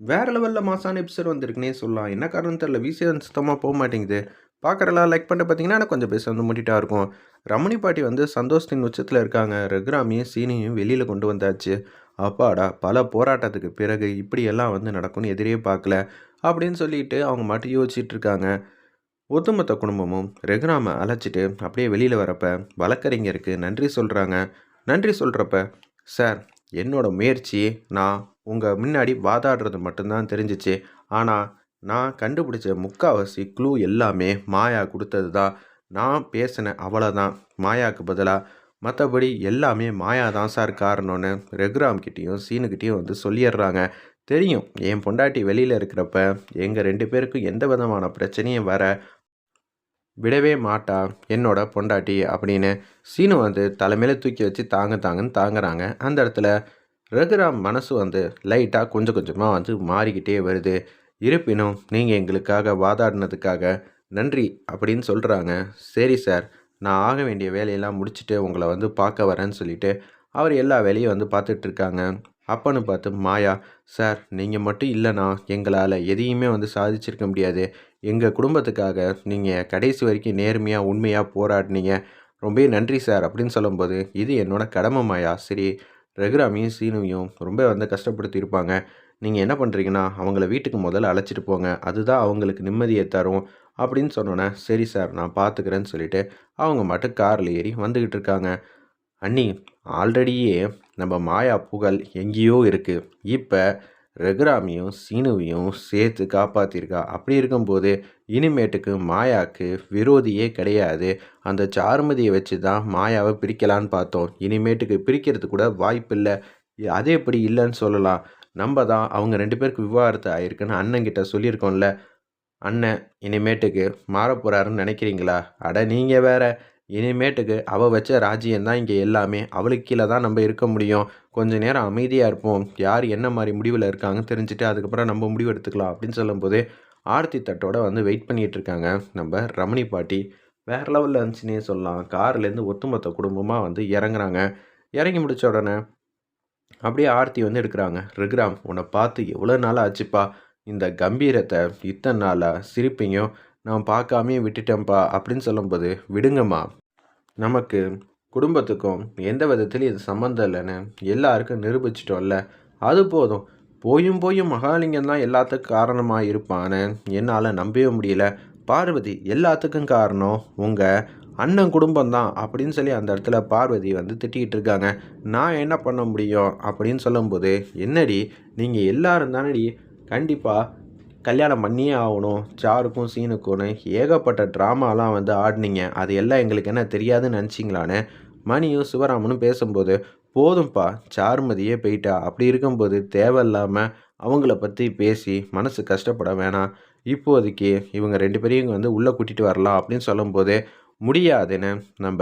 வேற லெவலில் மாசான எபிசோட் வந்திருக்குன்னே சொல்லலாம். என்ன காரணம் தெரியல. விசிஎன் சுத்தமாக போக மாட்டேங்குது. பார்க்குறலாம் லைக் பண்ணிட்டு பார்த்தீங்கன்னா எனக்கு கொஞ்சம் பேச வந்து முட்டிட்டா இருக்கும். ரமணி பாட்டி வந்து சந்தோஷத்தின் உச்சத்தில் இருக்காங்க. ரகுராமியும் சீனியும் வெளியில் கொண்டு வந்தாச்சு. அப்பாடா பல போராட்டத்துக்கு பிறகு இப்படியெல்லாம் வந்து நடக்கும்னு எதிரே பார்க்கல அப்படின்னு சொல்லிட்டு அவங்க மட்டும் யோசிச்சுட்டு இருக்காங்க. ஒட்டுமொத்த குடும்பமும் ரகுராமை அழைச்சிட்டு அப்படியே வெளியில் வரப்ப வழக்கறிஞருக்கு நன்றி சொல்கிறாங்க நன்றி சொல்கிறப்ப சார் என்னோட முயற்சி நான் உங்கள் முன்னாடி வாதாடுறது மட்டும்தான் தெரிஞ்சிச்சு. ஆனால் நான் கண்டுபிடிச்ச முக்காவாசி க்ளூ எல்லாமே மாயா கொடுத்தது தான். நான் பேசின அவ்வளோதான் மாயாவுக்கு பதிலாக மற்றபடி எல்லாமே மாயா தான் சார் காரணம்னு ரகுராம் கிட்டேயும் சீனுக்கிட்டேயும் வந்து சொல்லிடுறாங்க. தெரியும். என் பொண்டாட்டி வெளியில் இருக்கிறப்ப எங்கள் ரெண்டு பேருக்கும் எந்த விதமான பிரச்சனையும் வர விடவே மாட்டா என்னோட பொண்டாட்டி அப்படின்னு சீனு வந்து தலைமையில தூக்கி வச்சு தாங்க தாங்கன்னு தாங்குறாங்க. அந்த இடத்துல ரகுராம் மனசு வந்து லைட்டாக கொஞ்சம் கொஞ்சமாக வந்து மாறிக்கிட்டே வருது. இருப்பினும் நீங்கள் எங்களுக்காக வாதாடினதுக்காக நன்றி அப்படின்னு சொல்கிறாங்க சரி சார் நான் ஆக வேண்டிய வேலையெல்லாம் முடிச்சுட்டு உங்களை வந்து பார்க்க வரேன்னு சொல்லிட்டு அவர் எல்லா வேலையும் வந்து பார்த்துட்ருக்காங்க அப்பன்னு பார்த்து மாயா சார் நீங்கள் மட்டும் இல்லைனா எங்களால் எதையுமே வந்து சாதிச்சிருக்க முடியாது. எங்கள் குடும்பத்துக்காக நீங்கள் கடைசி வரைக்கும் நேர்மையாக உண்மையாக போராடினீங்க. ரொம்ப நன்றி சார் அப்படின்னு சொல்லும்போது இது என்னோடய கடமை மாயா. சரி ரகுராமியும் சீனுவையும் ரொம்ப வந்து கஷ்டப்படுத்தியிருப்பாங்க நீங்கள் என்ன பண்ணுறீங்கன்னா அவங்கள வீட்டுக்கு முதல்ல அழைச்சிட்டு போங்க. அதுதான் அவங்களுக்கு நிம்மதியை தரும் அப்படின்னு சொன்னோன்னே சரி சார் நான் பார்த்துக்கிறேன்னு சொல்லிட்டு அவங்க மட்டும் காரில் ஏறி வந்துக்கிட்டு இருக்காங்க. அண்ணி ஆல்ரெடியே நம்ம மாயா புகழ் எங்கேயோ இருக்குது இப்போ ரகுராமியும் சீனுவையும் சேர்த்து காப்பாற்றிருக்கா அப்படி இருக்கும்போது இனிமேட்டுக்கு மாயாவுக்கு விரோதியே கிடையாது. அந்த சாருமதியை வச்சு தான் மாயாவை பிரிக்கலான்னு பார்த்தோம். இனிமேட்டுக்கு பிரிக்கிறது கூட வாய்ப்பில்லை. அதே எப்படி இல்லைன்னு சொல்லலாம். நம்ம தான் அவங்க ரெண்டு பேருக்கு விவாகரத்து ஆயிருக்குன்னு அண்ணங்கிட்ட சொல்லியிருக்கோம்ல. அண்ணன் இனிமேட்டுக்கு மாறப்போகிறாருன்னு நினைக்கிறீங்களா? அட நீங்கள் வேற. இனிமேட்டுக்கு அவள் வச்ச ராஜ்யம் தான் இங்கே எல்லாமே. அவளுக்கு கீழே தான் நம்ம இருக்க முடியும். கொஞ்ச நேரம் அமைதியாக இருப்போம். யார் என்ன மாதிரி முடிவில் இருக்காங்கன்னு தெரிஞ்சுட்டு அதுக்கப்புறம் நம்ம முடிவு எடுத்துக்கலாம் அப்படின்னு சொல்லும்போது ஆர்த்தி தட்டோட வந்து வெயிட் பண்ணிகிட்டு இருக்காங்க. நம்ம ரமணி பாட்டி வேறு லெவலில் இருந்துச்சுன்னே சொல்லலாம். கார்லேருந்து ஒத்துமொத்த குடும்பமாக வந்து இறங்குறாங்க. இறங்கி முடித்த உடனே அப்படியே ஆர்த்தி வந்து எடுக்கிறாங்க. ரிக்ராம் உன்னை பார்த்து எவ்வளோ நாள் ஆச்சுப்பா? இந்த கம்பீரத்தை இத்தனை நாளாக சிரிப்பையும் நான் பார்க்காமே விட்டுட்டேன்ப்பா அப்படின்னு சொல்லும்போது விடுங்கம்மா. நமக்கு குடும்பத்துக்கும் எந்த விதத்துலையும் இது சம்மந்தம் இல்லைன்னு எல்லாருக்கும் நிரூபிச்சிட்டோம்ல. அது போதும். போயும் போயும் மகாலிங்கம் தான் எல்லாத்துக்கும் காரணமாக இருப்பான்னு என்னால் நம்பவே முடியல. பார்வதி எல்லாத்துக்கும் காரணம் உங்கள் அண்ணன் குடும்பம் தான் அப்படின்னு சொல்லி அந்த இடத்துல பார்வதி வந்து திட்டிகிட்டு இருக்காங்க. நான் என்ன பண்ண முடியும்? அப்படின்னு சொல்லும்போது என்னடி நீங்கள் எல்லாரும் தானடி. கண்டிப்பாக கல்யாணம் பண்ணியே ஆகணும். சாருக்கும் சீனுக்கும்னு ஏகப்பட்ட ட்ராமாலாம் வந்து ஆடினீங்க. அது எல்லாம் எங்களுக்கு என்ன தெரியாதுன்னு நினச்சிங்களான்னு மணியும் சிவராமனும் பேசும்போது போதும்ப்பா சாருமதியே போயிட்டா. அப்படி இருக்கும்போது தேவையில்லாமல் அவங்கள பற்றி பேசி மனசு கஷ்டப்பட வேணாம். இப்போதைக்கு இவங்க ரெண்டு பேரையும் வந்து உள்ளே கூட்டிகிட்டு வரலாம் அப்படின்னு சொல்லும்போது முடியாதுன்னு நம்ம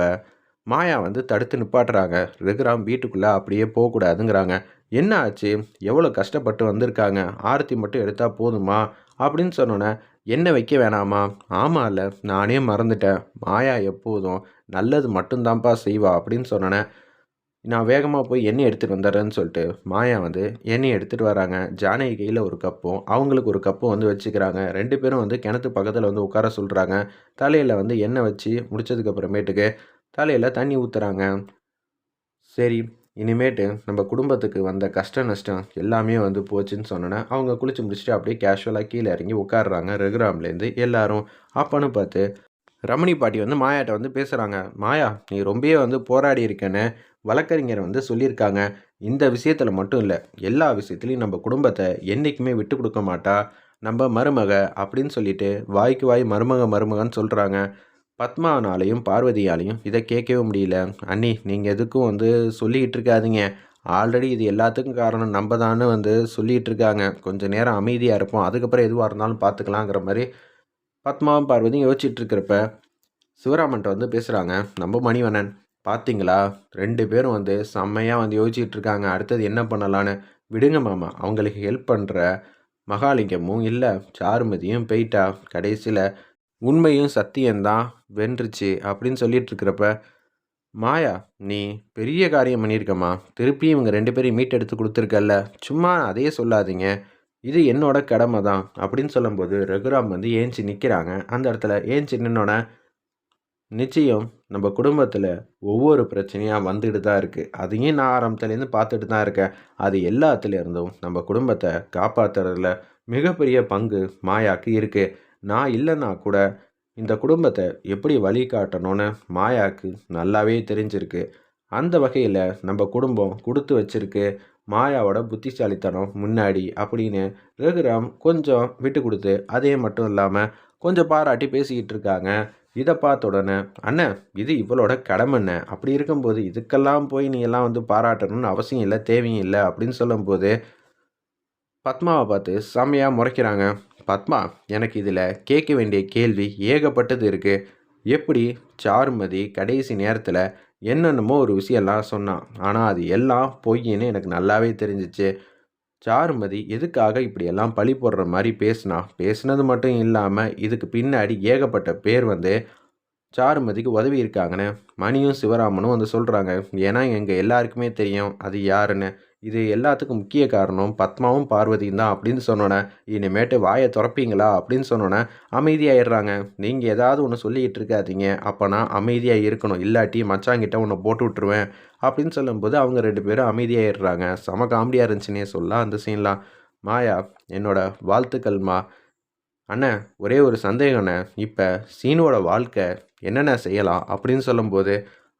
மாயா வந்து தடுத்து நிப்பாட்டுறாங்க. ரகுராம் வீட்டுக்குள்ளே அப்படியே போகக்கூடாதுங்கிறாங்க. என்ன ஆச்சு எவ்வளோ கஷ்டப்பட்டு வந்திருக்காங்க? ஆரத்தி மட்டும் எடுத்தால் போதுமா? அப்படின்னு சொன்னோன்னே என்ன வைக்க வேணாமா? ஆமாம் இல்லை நானே மறந்துட்டேன். மாயா எப்போதும் நல்லது மட்டும்தான்ப்பா செய்வா. அப்படின்னு சொன்னோன்னே நான் வேகமாக போய் எண்ணெய் எடுத்துகிட்டு வந்துடுறேன்னு சொல்லிட்டு. மாயா வந்து எண்ணெய் எடுத்துகிட்டு வராங்க. ஜானகி கையில் ஒரு கப்பும் அவங்களுக்கு ஒரு கப்பும் வந்து வச்சுக்கிறாங்க. ரெண்டு பேரும் வந்து கிணத்து பக்கத்தில் வந்து உட்கார சொல்கிறாங்க தலையில் வந்து எண்ணெய் வச்சு முடிச்சதுக்கப்புறமேட்டுக்கு தலையில் தண்ணி ஊற்றுறாங்க சரி இனிமேட்டு நம்ம குடும்பத்துக்கு வந்த கஷ்ட நஷ்டம் எல்லாமே வந்து போச்சுன்னு சொன்னோன்னே அவங்க குளிச்சு முடிச்சுட்டு அப்படியே கேஷுவலாக கீழே இறங்கி உட்காடுறாங்க ரெகுராம்லேருந்து எல்லாரும். அப்பன்னு பார்த்து ரமணி பாட்டி வந்து மாயாட்ட வந்து பேசுகிறாங்க மாயா நீ ரொம்பவே வந்து போராடி இருக்கேன்னு வழக்கறிஞர் வந்து சொல்லியிருக்காங்க. இந்த விஷயத்தில் மட்டும் இல்லை எல்லா விஷயத்துலையும் நம்ம குடும்பத்தை என்றைக்குமே விட்டு கொடுக்க மாட்டா. நம்ம மருமக அப்படின்னு சொல்லிட்டு வாய்க்கு வாய் மருமக மருமகன்னு சொல்கிறாங்க பத்மானாலையும் பார்வதியாலையும் இதை கேட்கவே முடியல. அண்ணி நீங்கள் எதுக்கும் வந்து சொல்லிக்கிட்டு இருக்காதீங்க. ஆல்ரெடி இது எல்லாத்துக்கும் காரணம் நம்ம தானே வந்து சொல்லிகிட்டு இருக்காங்க. கொஞ்சம் நேரம் அமைதியாக இருப்போம். அதுக்கப்புறம் எதுவாக இருந்தாலும் பார்த்துக்கலாங்கிற மாதிரி பத்மாவும் பார்வதியும் யோசிச்சுட்டு இருக்கிறப்ப சிவராமன்ட்ட வந்து பேசுகிறாங்க நம்ம மணிவண்ணன் பார்த்தீங்களா ரெண்டு பேரும் வந்து செம்மையாக வந்து யோசிச்சுட்டு இருக்காங்க. அடுத்தது என்ன பண்ணலான்னு? விடுங்க மாமா. அவங்களுக்கு ஹெல்ப் பண்ணுற மகாலிங்கமும் இல்லை சாருமதியும் போயிட்டா. கடைசியில் உண்மையும் சத்தியம்தான். வென்றுச்சு அப்படின்னு சொல்லிட்டு இருக்கிறப்ப மாயா நீ பெரிய காரியம் பண்ணியிருக்கம்மா. திருப்பி இவங்க ரெண்டு பேரையும் மீட் எடுத்து கொடுத்துருக்கல்ல. சும்மா அதையே சொல்லாதீங்க. இது என்னோட கடமை தான். அப்படின்னு சொல்லும்போது ரகுராம் வந்து ஏஞ்சி நிற்கிறாங்க அந்த இடத்துல ஏஞ்சி நின்னோட நிச்சயம் நம்ம குடும்பத்தில் ஒவ்வொரு பிரச்சனையாக வந்துட்டு தான் இருக்குது அதையும் நான் ஆரம்பத்துலேருந்து பார்த்துட்டு தான் இருக்கேன். அது எல்லாத்துலேருந்தும் நம்ம குடும்பத்தை காப்பாற்றுறதுல மிகப்பெரிய பங்கு மாயாவுக்கு இருக்குது நான் இல்லைன்னா கூட இந்த குடும்பத்தை எப்படி வழி காட்டணும்னு நல்லாவே தெரிஞ்சிருக்கு. அந்த வகையில் நம்ம குடும்பம் கொடுத்து வச்சிருக்கு. மாயாவோட புத்திசாலித்தனம் முன்னாடி அப்படின்னு ரகுராம் கொஞ்சம் விட்டு கொடுத்து அதே மட்டும் இல்லாமல் கொஞ்சம் பாராட்டி பேசிக்கிட்டு இருக்காங்க. இதை பார்த்த உடனே அண்ணன் இது இவளோட கடமைண்ண. அப்படி இருக்கும்போது இதுக்கெல்லாம் போய் நீ எல்லாம் வந்து பாராட்டணும்னு அவசியம் இல்லை தேவையும் இல்லை. அப்படின்னு சொல்லும்போது பத்மாவை பார்த்து செம்மையாக முறைக்கிறாங்க. பத்மா எனக்கு இதில் கேட்க வேண்டிய கேள்வி ஏகப்பட்டது இருக்குது எப்படி சாருமதி கடைசி நேரத்தில் என்னென்னமோ ஒரு விஷயம்லாம் சொன்னான் ஆனால் அது எல்லாம் பொய்ன்னு எனக்கு நல்லாவே தெரிஞ்சிச்சு. சாருமதி எதுக்காக இப்படியெல்லாம் பழி போடுற மாதிரி பேசினா பேசுனது மட்டும் இல்லாமல் இதுக்கு பின்னாடி ஏகப்பட்ட பேர் வந்து சாருமதிக்கு உதவி இருக்காங்கன்னு மணியும் சிவராமனும் வந்து சொல்கிறாங்க ஏன்னா எங்கள் எல்லாருக்குமே தெரியும் அது யாருன்னு. இது எல்லாத்துக்கும் முக்கிய காரணம் பத்மாவும் பார்வதியும் தான் அப்படின்னு சொன்னோன்னே இனிமேட்டு வாயை துறப்பீங்களா அப்படின்னு சொன்னோன்னே அமைதியாயிடுறாங்க. நீங்கள் ஏதாவது ஒன்று சொல்லிக்கிட்டு இருக்காதீங்க. அப்போ நான் அமைதியாக இருக்கணும். இல்லாட்டி மச்சாங்கிட்ட ஒன்று போட்டு விட்ருவேன் அப்படின்னு சொல்லும்போது அவங்க ரெண்டு பேரும் அமைதியாயிடுறாங்க. செம காமெடியாக இருந்துச்சுன்னே சொல்லலாம் அந்த சீன்லாம் மாயா என்னோட வாழ்த்துக்கள்மா அண்ணன் ஒரே ஒரு சந்தேகண்ணே இப்போ சீனோட வாழ்க்கை என்னென்ன செய்யலாம் அப்படின்னு சொல்லும்போது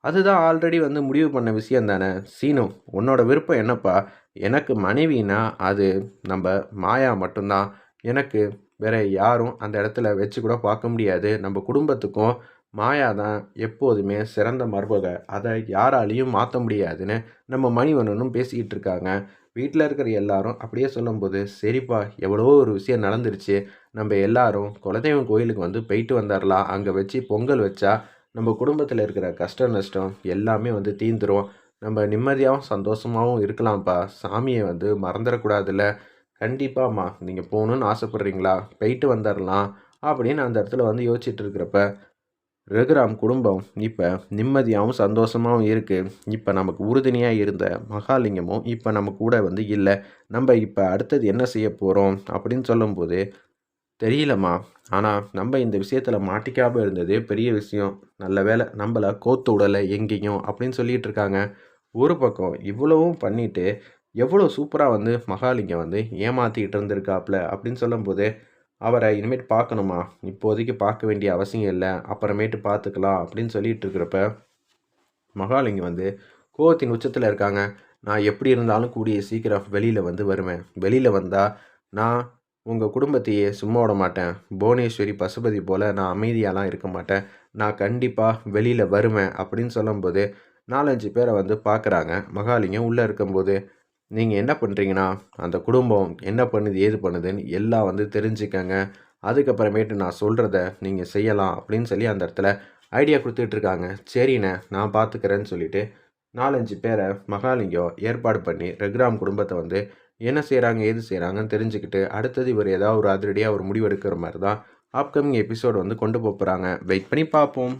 அதுதான் ஆல்ரெடி வந்து முடிவு பண்ண விஷயம் தானே? சீனு உன்னோட விருப்பம் என்னப்பா? எனக்கு மனைவினா அது நம்ம மாயா மட்டும்தான். எனக்கு வேற யாரும் அந்த இடத்துல வச்சு கூட பார்க்க முடியாது. நம்ம குடும்பத்துக்கும் மாயா தான் எப்போதுமே சிறந்த மருமக. அதை யாராலையும் மாற்ற முடியாதுன்னு நம்ம மணிவண்ணனும் பேசிக்கிட்டு இருக்காங்க. வீட்டில் இருக்கிற எல்லாரும் அப்படியே சொல்லும்போது சரிப்பா எவ்வளோ ஒரு விஷயம் நடந்துருச்சு. நம்ம எல்லாரும் குலதெய்வம் கோயிலுக்கு வந்து போயிட்டு வந்துடலாம் அங்கே வச்சு பொங்கல் வச்சா நம்ம குடும்பத்தில் இருக்கிற கஷ்ட நஷ்டம் எல்லாமே வந்து தீந்துடும் நம்ம நிம்மதியாகவும் சந்தோஷமாகவும் இருக்கலாம்ப்பா. சாமியை வந்து மறந்துடக்கூடாதுல்ல. கண்டிப்பாம்மா நீங்கள் போகணுன்னு ஆசைப்பட்றீங்களா? போயிட்டு வந்துடலாம் அப்படின்னு அந்த இடத்துல வந்து யோசிச்சுட்டு இருக்கிறப்ப ரகுராம் குடும்பம் இப்போ நிம்மதியாகவும் சந்தோஷமாகவும் இருக்குது இப்போ நமக்கு உறுதுணையாக இருந்த மகாலிங்கமும் இப்போ நம்ம கூட வந்து இல்லை. நம்ம இப்போ அடுத்தது என்ன செய்ய போகிறோம் அப்படின்னு சொல்லும்போது தெரியலம்மா. ஆனால் நம்ம இந்த விஷயத்தில் மாட்டிக்காமல் இருந்ததே பெரிய விஷயம். நல்ல வேலை நம்மளை கோத்து விடலை எங்கேயும் அப்படின்னு சொல்லிகிட்டு இருக்காங்க. ஒரு பக்கம் இவ்வளவும் பண்ணிவிட்டு எவ்வளோ சூப்பராக வந்து மகாலிங்கம் வந்து ஏமாற்றிக்கிட்டு இருந்திருக்காப்புல அப்படின்னு சொல்லும்போது அவரை இனிமேட்டு பார்க்கணுமா? இப்போதைக்கு பார்க்க வேண்டிய அவசியம் இல்லை. அப்புறமேட்டு பார்த்துக்கலாம் அப்படின்னு சொல்லிட்டு இருக்கிறப்ப மகாலிங்கம் வந்து கோவத்தின் உச்சத்தில் இருக்காங்க. நான் எப்படி இருந்தாலும் கூடிய சீக்கிரம் வெளியில் வந்து வருவேன். வெளியில் வந்தால் நான் உங்கள் குடும்பத்தையே சும்மா விட மாட்டேன். புவனேஸ்வரி பசுபதி போல் நான் அமைதியாலாம் இருக்க மாட்டேன். நான் கண்டிப்பாக வெளியில் வருவேன் அப்படின்னு சொல்லும்போது நாலஞ்சு பேரை வந்து பார்க்குறாங்க மகாலிங்கம் உள்ளே இருக்கும்போது நீங்கள் என்ன பண்ணுறீங்கன்னா அந்த குடும்பம் என்ன பண்ணுது ஏது பண்ணுதுன்னு எல்லாம் வந்து தெரிஞ்சுக்கங்க. அதுக்கப்புறமேட்டு நான் சொல்கிறத நீங்கள் செய்யலாம் அப்படின்னு சொல்லி அந்த இடத்துல ஐடியா கொடுத்துட்ருக்காங்க சரிண்ணே நான் பார்த்துக்கிறேன்னு சொல்லிவிட்டு நாலஞ்சு பேரை மகாலிங்கம் ஏற்பாடு பண்ணி ரெக்ராம் குடும்பத்தை வந்து என்ன செய்கிறாங்க ஏது செய்கிறாங்கன்னு தெரிஞ்சுக்கிட்டு அடுத்தது இவர் ஏதாவது ஒரு அதிரடியாக ஒரு முடிவு எடுக்கிற மாதிரி தான் அப்கமிங் எபிசோடு வந்து கொண்டு போகிறாங்க வெயிட் பண்ணி பார்ப்போம்.